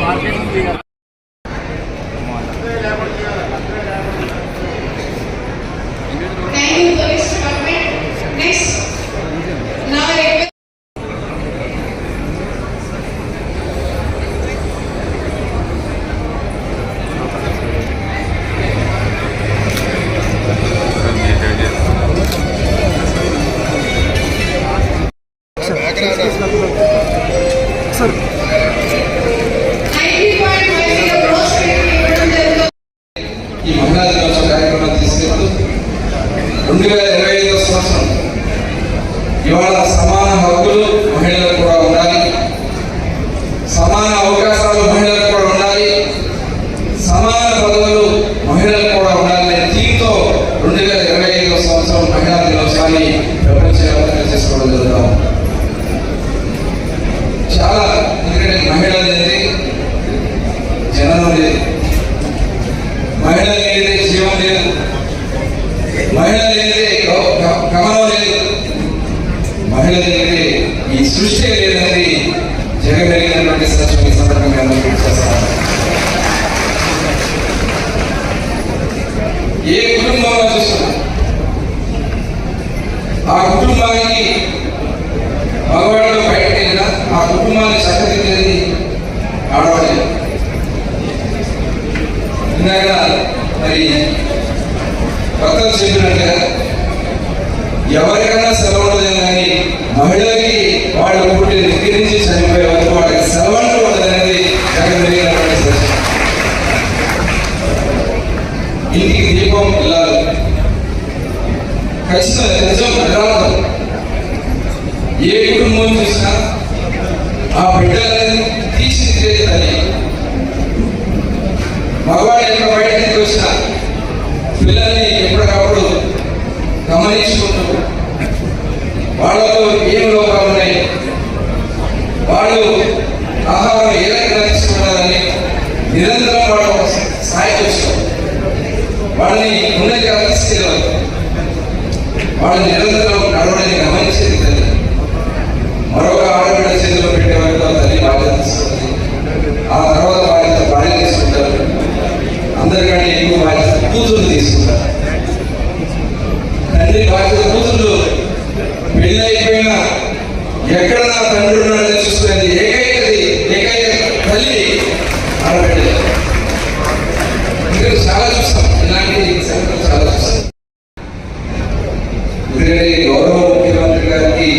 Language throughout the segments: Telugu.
మార్కెట్ ఇవాళ సమాన హక్కులు మహిళలకు కూడా ఉండాలి. సమాన అవకాశాలు మహిళలకు కూడా ఉండాలి. సమాన పదవులు మహిళలకు కూడా ఉండాలనే థీమ్తో రెండు వేల ఇరవై ఐదవ సంవత్సరం మహిళా దినోత్సవాన్ని ప్రపంచవ్యాప్తంగా చేసుకోవడం జరుగుతాం చాలా ఎందుకంటే మహిళ అనేది జనం లేదు. మహిళ లేనిదే జీవం లేదు. మహిళ భక్తులు ఎవరికైనా సెలవులు లేదు కానీ మహిళలకి వాళ్ళు పుట్టి దగ్గర నుంచి చనిపోయే వరకు వాళ్ళకి సెలవులు ఉండదనేది జగన్ పెరిగినటువంటి సత్యం ఇంటికి దీపం ఇల్లాలి ఖచ్చితంగా నిజం యథార్థం. ఏ కుటుంబం చూసినా ఆ బిడ్డలని తీర్చిదిద్దేది తల్లి. మగవాడు ఎక్కడ బయటకు వచ్చినా పిల్లల్ని ఎప్పటికప్పుడు గమనించుకుంటూ వాళ్ళతో ఏం లోపాలు ఉన్నాయి? వాళ్ళు ఆహారం ఏ రకంగా తీసుకున్నారని నిరంతరం వాళ్ళ సాయం చేస్తారు. వాళ్ళని ఉన్నతిగా తీసుకెళ్ళాలి. వాళ్ళు నిరంతరం నడవడని గమనించేది తల్లి మరొక ఆడబిడ్డ చేతిలో పెట్టే వరకు తల్లి బాధ్యత తీసుకుంది. ఆ తర్వాత బాధ్యత భార్య తీసుకుంటారు. అందరికంటే ఎక్కువ బాధ్యత కూతురు తీసుకుంటారు తండ్రి బాధ్యత కూతురు పెళ్ళి అయిపోయినా ఎక్కడ నా తండ్రి ఉన్నాడని చూసుకునేది ఏకైక తల్లి ఆడబిడ్డ ఇక్కడ చాలా చూస్తాం ఇలాంటి చాలా చూస్తాం ఎందుకంటే గౌరవ ముఖ్యమంత్రి గారికి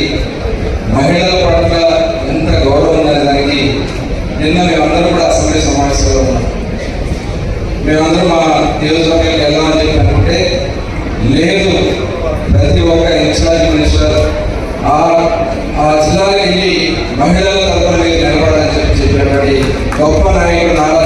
మహిళల పట్ల ఎంత గౌరవం ఉందనే దానికి నిన్న మేమందరం కూడా అసెంబ్లీ సమావేశంలో ఉన్నాం మేమందరం మా నియోజకవర్గానికి వెళ్దామని చెప్పి అనుకుంటే లేదు. ప్రతి ఒక్క ఇన్ఛార్జ్ మినిస్టర్ ఆ ఆ జిల్లాకి వెళ్ళి మహిళల తరఫున నిలబడాలని చెప్పి చెప్పినటువంటి గొప్ప నాయకుడు నారా